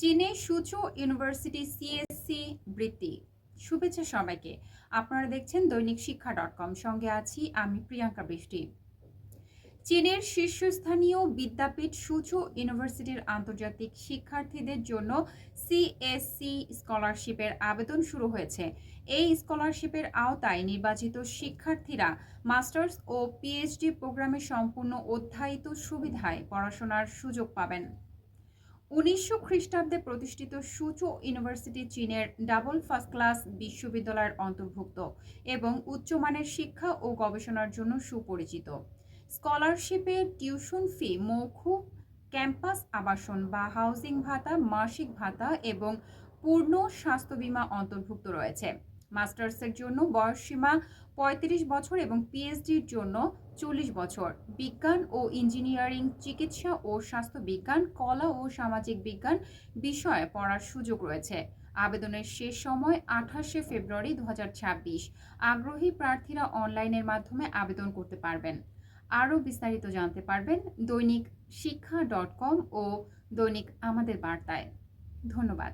চীনে সুচো university CSC বৃত্তি। শুভেচ্ছা সবাইকে। আপনারা দেখছেন দৈনিক শিক্ষা ডট কম। সঙ্গে আছি আমি প্রিয়াঙ্কা বৃষ্টি। চীনের শীর্ষস্থানীয় বিদ্যাপীঠ সুচো ইউনিভার্সিটির আন্তর্জাতিক শিক্ষার্থীদের জন্য সিএসসি স্কলারশিপের আবেদন শুরু হয়েছে। এই স্কলারশিপের আওতায় নির্বাচিত শিক্ষার্থীরা মাস্টার্স ও পিএইচডি প্রোগ্রামে সম্পূর্ণ অধ্যায়িত সুবিধায় পড়াশোনার সুযোগ পাবেন। উনিশশো খ্রিস্টাব্দে প্রতিষ্ঠিত সুচো ইউনিভার্সিটি চীনের ডাবল ফার্স্ট ক্লাস বিশ্ববিদ্যালয়ের অন্তর্ভুক্ত এবং উচ্চমানের শিক্ষা ও গবেষণার জন্য সুপরিচিত। স্কলারশিপে টিউশন ফি মৌকুব ক্যাম্পাস আবাসন বা হাউজিং ভাতা, মাসিক ভাতা এবং পূর্ণ স্বাস্থ্য বীমা অন্তর্ভুক্ত রয়েছে। মাস্টার্সের জন্য বয়সসীমা পঁয়ত্রিশ বছর এবং পিএইচডির জন্য চল্লিশ বছর। বিজ্ঞান ও ইঞ্জিনিয়ারিং, চিকিৎসা ও স্বাস্থ্য বিজ্ঞান, কলা ও সামাজিক বিজ্ঞান বিষয়ে পড়ার সুযোগ রয়েছে। আবেদনের শেষ সময় আঠাশে ফেব্রুয়ারি দু হাজার ছাব্বিশ। আগ্রহী প্রার্থীরা অনলাইনের মাধ্যমে আবেদন করতে পারবেন। আরও বিস্তারিত জানতে পারবেন দৈনিক শিক্ষা ডট কম ও দৈনিক আমাদের বার্তায়। ধন্যবাদ।